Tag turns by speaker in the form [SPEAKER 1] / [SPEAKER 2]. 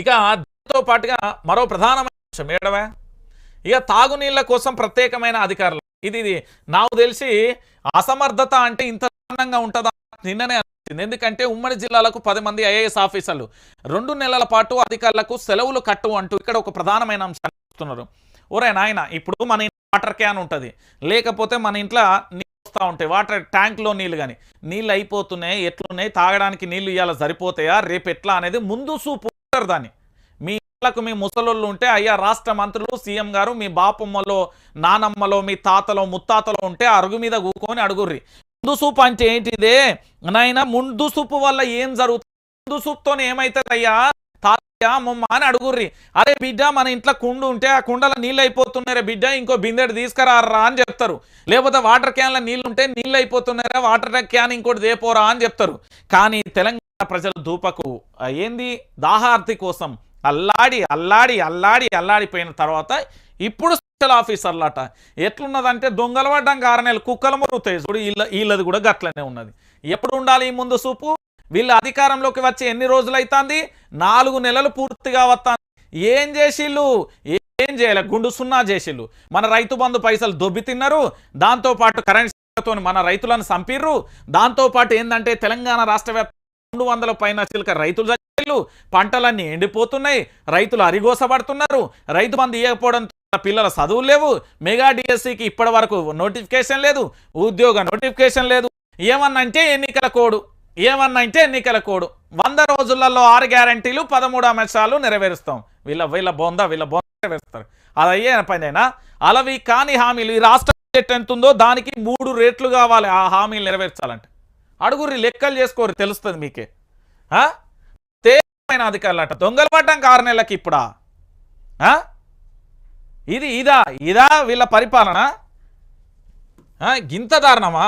[SPEAKER 1] ఇక దీంతో పాటుగా మరో ప్రధానమైన అంశం ఏడవే ఇక తాగునీళ్ళ కోసం ప్రత్యేకమైన అధికారులు. ఇది ఇది నాకు తెలిసి అసమర్థత అంటే ఇంత దారుణంగా ఉంటుందా? నిన్ననే అనిపించింది. ఎందుకంటే ఉమ్మడి జిల్లాలకు పది మంది ఐఏఎస్ ఆఫీసర్లు. రెండు నెలల పాటు అధికారులకు సెలవులు కట్టు అంటూ ఇక్కడ ఒక ప్రధానమైన అంశాన్ని చూస్తున్నారు ఒరే నాయన ఇప్పుడు మన వాటర్ క్యాన్ ఉంటుంది. లేకపోతే మన ఇంట్లో నీళ్ళు వస్తూ ఉంటాయి. వాటర్ ట్యాంక్లో నీళ్ళు కానీ నీళ్ళు అయిపోతున్నాయి ఎట్లున్నాయి? తాగడానికి నీళ్ళు ఇవాళ సరిపోతాయా? రేపు ఎట్లా అనేది ముందు సూపు ఉంటారు దాన్ని. మీ ఇళ్ళకు మీ ముసలోళ్ళు ఉంటే అయ్యా రాష్ట్ర మంత్రులు సీఎం గారు మీ బాపమ్మలో నానమ్మలో మీ తాతలో ముత్తాతలో ఉంటే అరుగు మీద కూకొని అడుగుర్రి. ముందు సూపు అంటే ఏంటిదే? నాయన ముందు సూపు వల్ల ఏం జరుగుతుంది? ముందు సూపుతో ఏమైతుంది అయ్యా అమ్మమ్మ అని అడుగుర్రి. అరే బిడ్డ మన ఇంట్లో కుండు ఉంటే ఆ కుండలో నీళ్ళు అయిపోతున్నారే బిడ్డ ఇంకో బిందెడు తీసుకురారా అని చెప్తారు. లేకపోతే వాటర్ క్యాన్లో నీళ్ళు ఉంటే నీళ్ళు అయిపోతున్నారా వాటర్ క్యాన్ ఇంకోటి దేపోరా అని చెప్తారు. కానీ తెలంగాణ ప్రజలు దూపకు ఏంది దాహార్తి కోసం అల్లాడి అల్లాడి అల్లాడి అల్లాడిపోయిన తర్వాత ఇప్పుడు స్పెషల్ ఆఫీసర్లట. ఎట్లున్నదంటే దొంగలు పడ్డం కారణాలు కుక్కలు మొరుగుతాయి చూడు వీళ్ళ వీళ్ళది కూడా గట్లనే ఉన్నది. ఎప్పుడు ఉండాలి ఈ ముందు సూపు? వీళ్ళ అధికారంలోకి వచ్చి ఎన్ని రోజులు అవుతుంది నాలుగు నెలలు పూర్తిగా వస్తాను ఏం చేసిళ్ళు? ఏం చేయలే? గుండు సున్నా చేసిళ్ళు. మన రైతు బంధు పైసలు దొబ్బి తిన్నారు. దాంతోపాటు కరెన్సీతో మన రైతులను చంపిర్రు దాంతోపాటు ఏంటంటే తెలంగాణ రాష్ట్ర రెండు వందల పైన చిలుక రైతులు చచ్చిళ్ళు. పంటలన్నీ ఎండిపోతున్నాయి. రైతులు అరిగోసబడుతున్నారు. రైతు బంధు ఇవ్వకపోవడంతో పిల్లల చదువులు లేవు. మెగా డిఎస్సికి ఇప్పటి వరకు నోటిఫికేషన్ లేదు. ఉద్యోగ నోటిఫికేషన్ లేదు. ఏమన్నంటే ఎన్నికల కోడు. ఏమన్నంటే ఎన్నికల కోడు. వంద రోజులలో ఆరు గ్యారంటీలు పదమూడు అంశాలు నెరవేరుస్తాం. వీళ్ళ వీళ్ళ బోందా వీళ్ళ బోందా నెరవేరుస్తారు. అది అయ్యే పనైనా? అలవి కాని హామీలు ఈ రాష్ట్ర బడ్జెట్ ఎంత ఉందో దానికి మూడు రేట్లు కావాలి ఆ హామీలు నెరవేర్చాలంటే. అడుగురి లెక్కలు చేసుకోరు తెలుస్తుంది మీకే. తేమైన అధికారులు దొంగలు పడ్డం ఆరు నెలలకి ఇప్పుడా? ఇది ఇదా? ఇదా వీళ్ళ పరిపాలన? గింత దారుణమా?